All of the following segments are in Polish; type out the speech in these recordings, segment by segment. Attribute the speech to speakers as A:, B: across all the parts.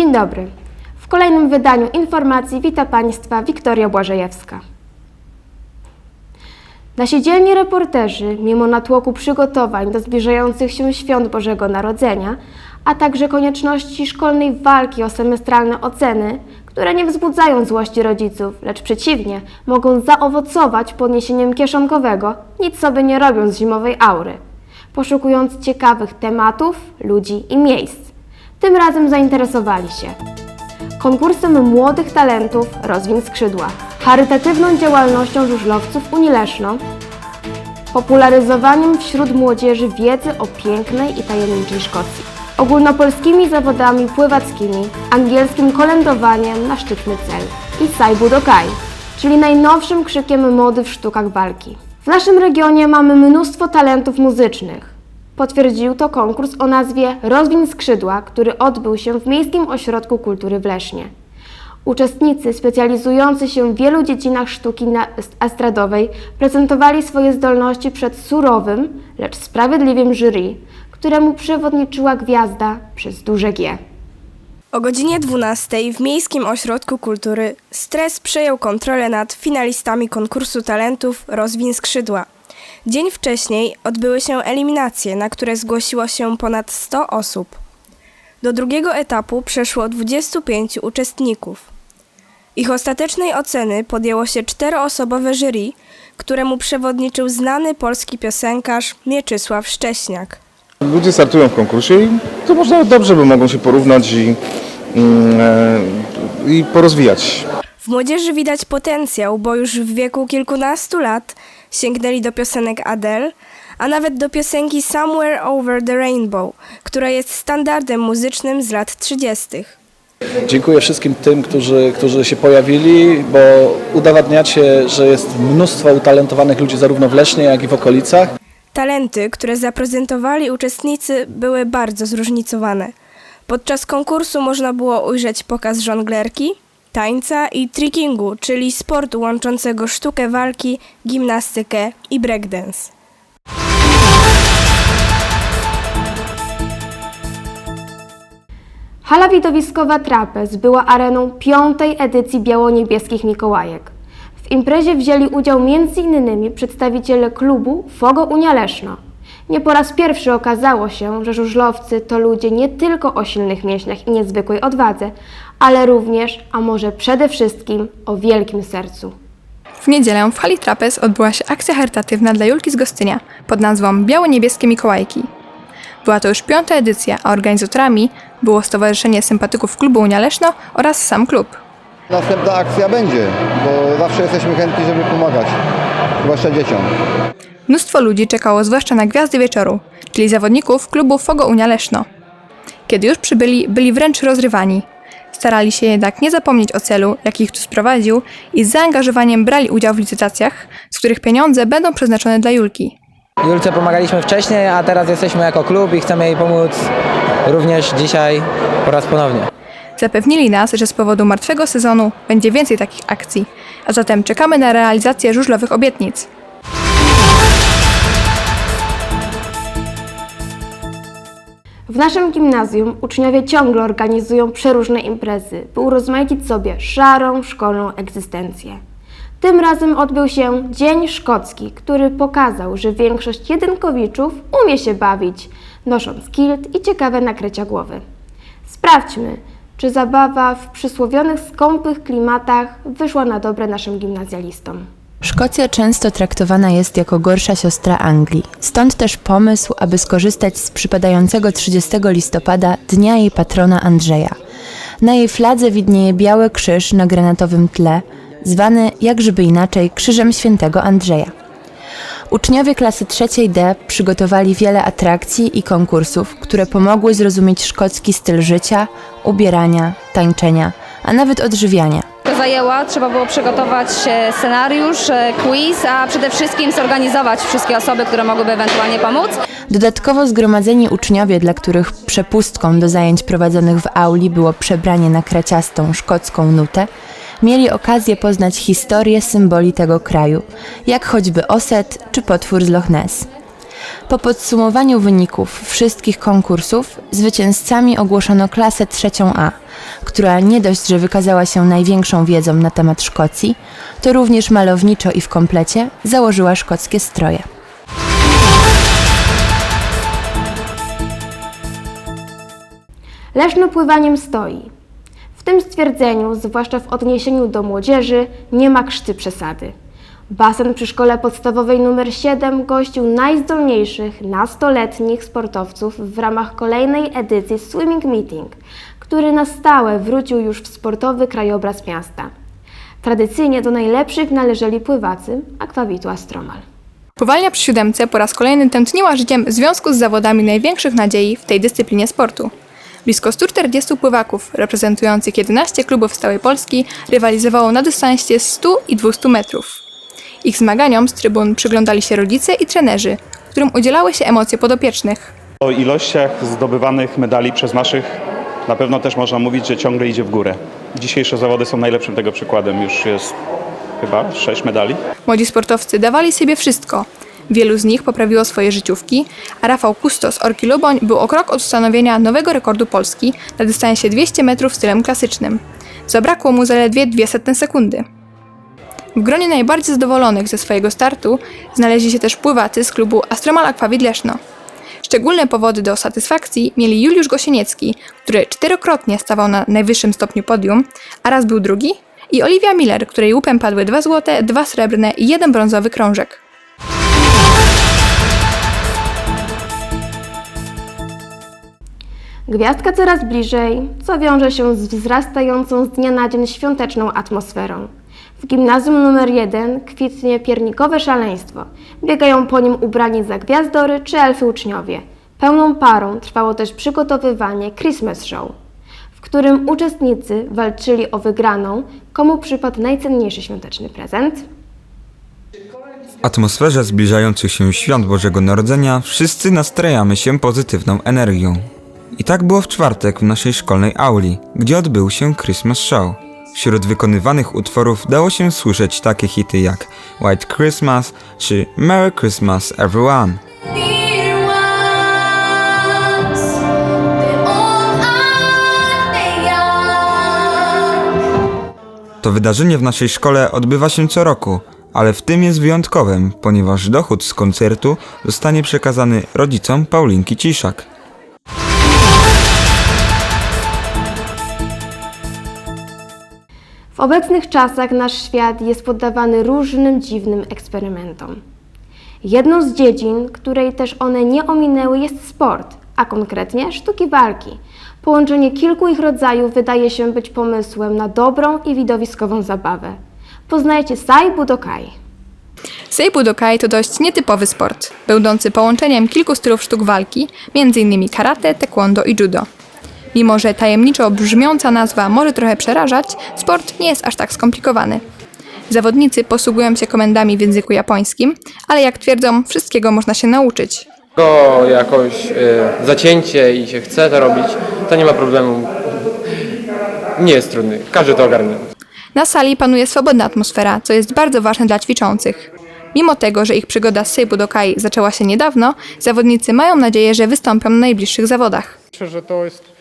A: Dzień dobry. W kolejnym wydaniu informacji wita Państwa Wiktoria Błażejewska. Nasi dzielni reporterzy, mimo natłoku przygotowań do zbliżających się świąt Bożego Narodzenia, a także konieczności szkolnej walki o semestralne oceny, które nie wzbudzają złości rodziców, lecz przeciwnie, mogą zaowocować podniesieniem kieszonkowego, nic sobie nie robią z zimowej aury, poszukując ciekawych tematów, ludzi i miejsc. Tym razem zainteresowali się konkursem młodych talentów Rozwin Skrzydła, charytatywną działalnością żużlowców Unii Leszno, popularyzowaniem wśród młodzieży wiedzy o pięknej i tajemniczej Szkocji, ogólnopolskimi zawodami pływackimi, angielskim kolędowaniem na szczytny cel i Sai Budokai, czyli najnowszym krzykiem mody w sztukach walki. W naszym regionie mamy mnóstwo talentów muzycznych. Potwierdził to konkurs o nazwie Rozwin Skrzydła, który odbył się w Miejskim Ośrodku Kultury w Lesznie. Uczestnicy specjalizujący się w wielu dziedzinach sztuki estradowej prezentowali swoje zdolności przed surowym, lecz sprawiedliwym jury, któremu przewodniczyła gwiazda przez duże G.
B: O godzinie 12 w Miejskim Ośrodku Kultury stres przejął kontrolę nad finalistami konkursu talentów Rozwin Skrzydła. Dzień wcześniej odbyły się eliminacje, na które zgłosiło się ponad 100 osób. Do drugiego etapu przeszło 25 uczestników. Ich ostatecznej oceny podjęło się czteroosobowe jury, któremu przewodniczył znany polski piosenkarz Mieczysław Szcześniak.
C: Ludzie startują w konkursie i to można dobrze, bo mogą się porównać i, mm, e, i porozwijać.
B: W młodzieży widać potencjał, bo już w wieku kilkunastu lat sięgnęli do piosenek Adele, a nawet do piosenki Somewhere Over the Rainbow, która jest standardem muzycznym z lat 30.
D: Dziękuję wszystkim tym, którzy, którzy się pojawili, bo udowadniacie, że jest mnóstwo utalentowanych ludzi zarówno w Lesznie, jak i w okolicach.
B: Talenty, które zaprezentowali uczestnicy, były bardzo zróżnicowane. Podczas konkursu można było ujrzeć pokaz żonglerki, tańca i trickingu, czyli sportu łączącego sztukę walki, gimnastykę i breakdance.
A: Hala widowiskowa Trapez była areną piątej edycji Biało-Niebieskich Mikołajek. W imprezie wzięli udział m.in. przedstawiciele klubu Fogo Unia Leszno. Nie po raz pierwszy okazało się, że żużlowcy to ludzie nie tylko o silnych mięśniach i niezwykłej odwadze, ale również, a może przede wszystkim, o wielkim sercu.
E: W niedzielę w hali Trapez odbyła się akcja charytatywna dla Julki z Gostynia pod nazwą Biało-Niebieskie Mikołajki. Była to już piąta edycja, a organizatorami było Stowarzyszenie Sympatyków Klubu Unia Leszno oraz sam klub.
F: Następna akcja będzie, bo zawsze jesteśmy chętni, żeby pomagać, zwłaszcza dzieciom.
E: Mnóstwo ludzi czekało zwłaszcza na gwiazdy wieczoru, czyli zawodników klubu Fogo Unia Leszno. Kiedy już przybyli, byli wręcz rozrywani. Starali się jednak nie zapomnieć o celu, jaki ich tu sprowadził i z zaangażowaniem brali udział w licytacjach, z których pieniądze będą przeznaczone dla Julki.
G: Julce pomagaliśmy wcześniej, a teraz jesteśmy jako klub i chcemy jej pomóc również dzisiaj po raz ponownie.
E: Zapewnili nas, że z powodu martwego sezonu będzie więcej takich akcji, a zatem czekamy na realizację żużlowych obietnic.
A: W naszym gimnazjum uczniowie ciągle organizują przeróżne imprezy, by urozmaicić sobie szarą szkolną egzystencję. Tym razem odbył się Dzień Szkocki, który pokazał, że większość jedynkowiczów umie się bawić, nosząc kilt i ciekawe nakrycia głowy. Sprawdźmy, czy zabawa w przysłowionych skąpych klimatach wyszła na dobre naszym gimnazjalistom.
H: Szkocja często traktowana jest jako gorsza siostra Anglii. Stąd też pomysł, aby skorzystać z przypadającego 30 listopada dnia jej patrona Andrzeja. Na jej fladze widnieje biały krzyż na granatowym tle, zwany jakżeby inaczej Krzyżem Świętego Andrzeja. Uczniowie klasy trzeciej D przygotowali wiele atrakcji i konkursów, które pomogły zrozumieć szkocki styl życia, ubierania, tańczenia, a nawet odżywiania.
I: to zajęła. Trzeba było przygotować e, scenariusz, e, quiz, a przede wszystkim zorganizować wszystkie osoby, które mogłyby ewentualnie pomóc.
H: Dodatkowo zgromadzeni uczniowie, dla których przepustką do zajęć prowadzonych w auli było przebranie na kraciastą szkocką nutę, mieli okazję poznać historię symboli tego kraju, jak choćby oset czy potwór z Loch Ness. Po podsumowaniu wyników wszystkich konkursów zwycięzcami ogłoszono klasę trzecią A, która nie dość, że wykazała się największą wiedzą na temat Szkocji, to również malowniczo i w komplecie założyła szkockie stroje.
A: Leszno pływaniem stoi. W tym stwierdzeniu, zwłaszcza w odniesieniu do młodzieży, nie ma krzty przesady. Basen przy szkole podstawowej nr 7 gościł najzdolniejszych nastoletnich sportowców w ramach kolejnej edycji Swimming Meeting, który na stałe wrócił już w sportowy krajobraz miasta. Tradycyjnie do najlepszych należeli pływacy Akwawitu Astromal.
E: Pływalnia przy siódemce po raz kolejny tętniła życiem w związku z zawodami największych nadziei w tej dyscyplinie sportu. Blisko 140 pływaków, reprezentujących 11 klubów z całej Polski, rywalizowało na dystansie 100 i 200 metrów. Ich zmaganiom z trybun przyglądali się rodzice i trenerzy, którym udzielały się emocje podopiecznych.
J: O ilościach zdobywanych medali przez naszych na pewno też można mówić, że ciągle idzie w górę. Dzisiejsze zawody są najlepszym tego przykładem. Już jest chyba sześć medali.
E: Młodzi sportowcy dawali sobie wszystko. Wielu z nich poprawiło swoje życiówki, a Rafał Kustos z Orki Luboń był o krok od ustanowienia nowego rekordu Polski na dystansie 200 metrów stylem klasycznym. Zabrakło mu zaledwie 200 sekundy. W gronie najbardziej zadowolonych ze swojego startu znaleźli się też pływacy z klubu Astromal Aquavit Leszno. Szczególne powody do satysfakcji mieli Juliusz Gosieniecki, który czterokrotnie stawał na najwyższym stopniu podium, a raz był drugi, i Oliwia Miller, której łupem padły dwa złote, dwa srebrne i jeden brązowy krążek.
A: Gwiazdka coraz bliżej, co wiąże się z wzrastającą z dnia na dzień świąteczną atmosferą. W gimnazjum nr 1 kwitnie piernikowe szaleństwo. Biegają po nim ubrani za gwiazdory czy elfy uczniowie. Pełną parą trwało też przygotowywanie Christmas Show, w którym uczestnicy walczyli o wygraną, komu przypadł najcenniejszy świąteczny prezent.
K: W atmosferze zbliżających się świąt Bożego Narodzenia wszyscy nastrajamy się pozytywną energią. I tak było w czwartek w naszej szkolnej auli, gdzie odbył się Christmas Show. Wśród wykonywanych utworów dało się słyszeć takie hity jak White Christmas czy Merry Christmas Everyone. To wydarzenie w naszej szkole odbywa się co roku, ale w tym jest wyjątkowym, ponieważ dochód z koncertu zostanie przekazany rodzicom Paulinki Ciszak.
A: W obecnych czasach nasz świat jest poddawany różnym dziwnym eksperymentom. Jedną z dziedzin, której też one nie ominęły, jest sport, a konkretnie sztuki walki. Połączenie kilku ich rodzajów wydaje się być pomysłem na dobrą i widowiskową zabawę. Poznajcie Sai Budokai.
E: Seibu Dokai to dość nietypowy sport, będący połączeniem kilku stylów sztuk walki, m.in. karate, taekwondo i judo. Mimo, że tajemniczo brzmiąca nazwa może trochę przerażać, sport nie jest aż tak skomplikowany. Zawodnicy posługują się komendami w języku japońskim, ale jak twierdzą, wszystkiego można się nauczyć.
L: go jakoś e, zacięcie i się chce to robić, to nie ma problemu. Nie jest trudny, każdy to ogarnie.
E: Na sali panuje swobodna atmosfera, co jest bardzo ważne dla ćwiczących. Mimo tego, że ich przygoda z Seibu Dokai zaczęła się niedawno, zawodnicy mają nadzieję, że wystąpią na najbliższych zawodach.
M: Myślę, że to jest je-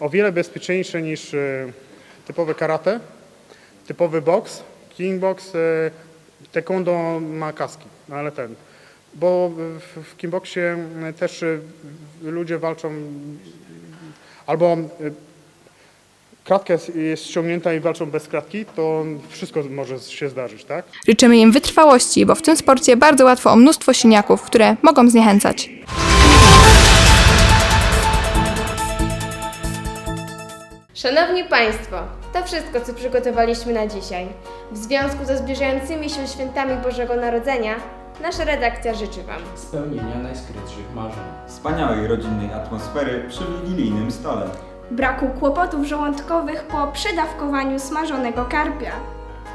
M: o wiele bezpieczniejsze niż e, typowe karate, typowy boks, kickbox, e, taekwondo ma kaski, no ale ten. Bo w, kickboxie e, też e, ludzie walczą albo e, kratka jest, jest ściągnięta i walczą bez kratki, to wszystko może się zdarzyć, tak?
E: Życzymy im wytrwałości, bo w tym sporcie bardzo łatwo o mnóstwo siniaków, które mogą zniechęcać.
A: Szanowni Państwo, to wszystko, co przygotowaliśmy na dzisiaj. W związku ze zbliżającymi się świętami Bożego Narodzenia, nasza redakcja życzy Wam
N: spełnienia najskrytszych marzeń.
K: Wspaniałej rodzinnej atmosfery przy wigilijnym stole.
B: Braku kłopotów żołądkowych po przedawkowaniu smażonego karpia.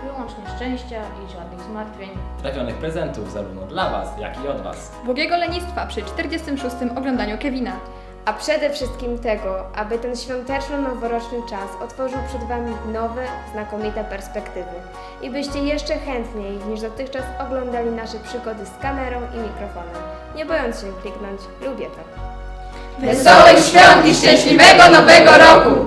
I: Wyłącznie szczęścia i żadnych zmartwień.
N: Trafionych prezentów zarówno dla Was, jak i od Was.
E: Błogiego lenistwa przy 46. oglądaniu Kevina.
A: A przede wszystkim tego, aby ten świąteczno-noworoczny czas otworzył przed Wami nowe, znakomite perspektywy i byście jeszcze chętniej niż dotychczas oglądali nasze przygody z kamerą i mikrofonem, nie bojąc się kliknąć lubię to.
I: Wesołych świąt i szczęśliwego nowego roku!